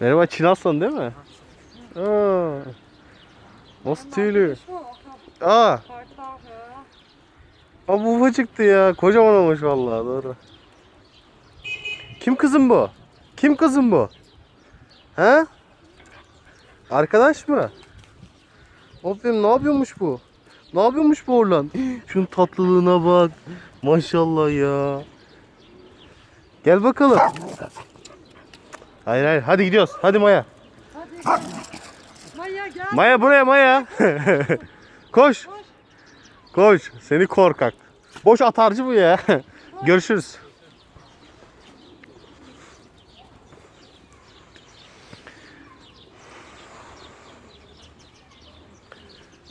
Merhaba Çin Aslan değil mi? Aa. Nasıl tüylü? Aa, aa bu ufacıktı ya. Kocaman olmuş vallahi doğru. Kim kızım bu? Kim kızım bu? He? Arkadaş mı? Aferin ne yapıyormuş bu? Ne yapıyormuş bu oğlan? Şunun tatlılığına bak. Maşallah ya. Gel bakalım. Hayır hayır hadi gidiyoruz. Hadi Maya. Hadi. Maya gel. Maya buraya Maya. Koş. Koş. Seni korkak. Boş atarcı bu ya. Görüşürüz.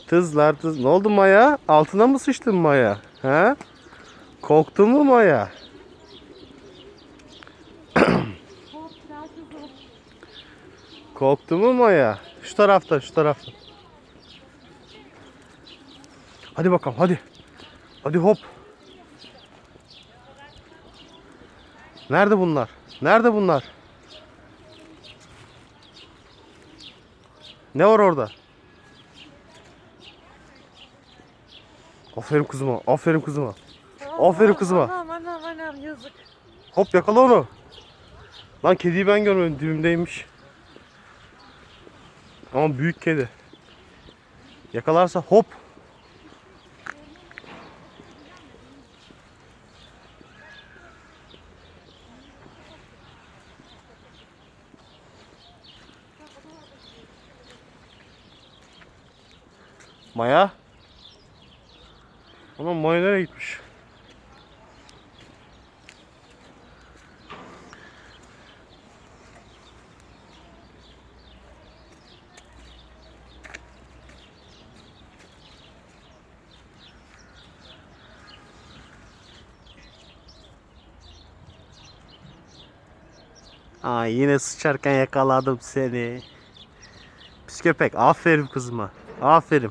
Tızlar tız. Ne oldu Maya? Altına mı sıçtın Maya? He? Korktun mu Maya? Hop, gel kızım. Korktu mu Maya? Şu tarafta, şu tarafta. Hadi bakalım, hadi. Hadi hop. Nerede bunlar? Nerede bunlar? Ne var orada? Aferin kızıma, aferin kızıma. Aferin kızıma. Anam anam anam yazık. Hop yakala onu. Lan kediyi ben görmedim dibimdeymiş. Ama büyük kedi. Yakalarsa hop. Maya. Ulan Maya nereye gitmiş? Aa yine sıçarken yakaladım seni. Pis köpek. Aferin kızıma. Aferin.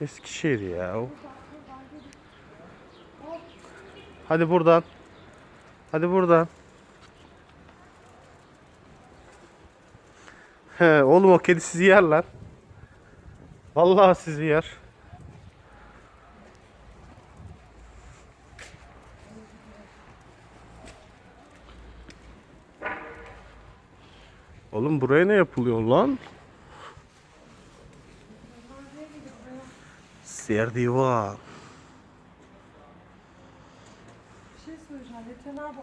Eskişehir ya. o. Hadi buradan. Hadi buradan. He, oğlum o kedi sizi yer lan. Vallahi sizi yer. Oğlum buraya ne yapılıyor lan? Serdivan. Bir şey söyleyeceğim. Veteriner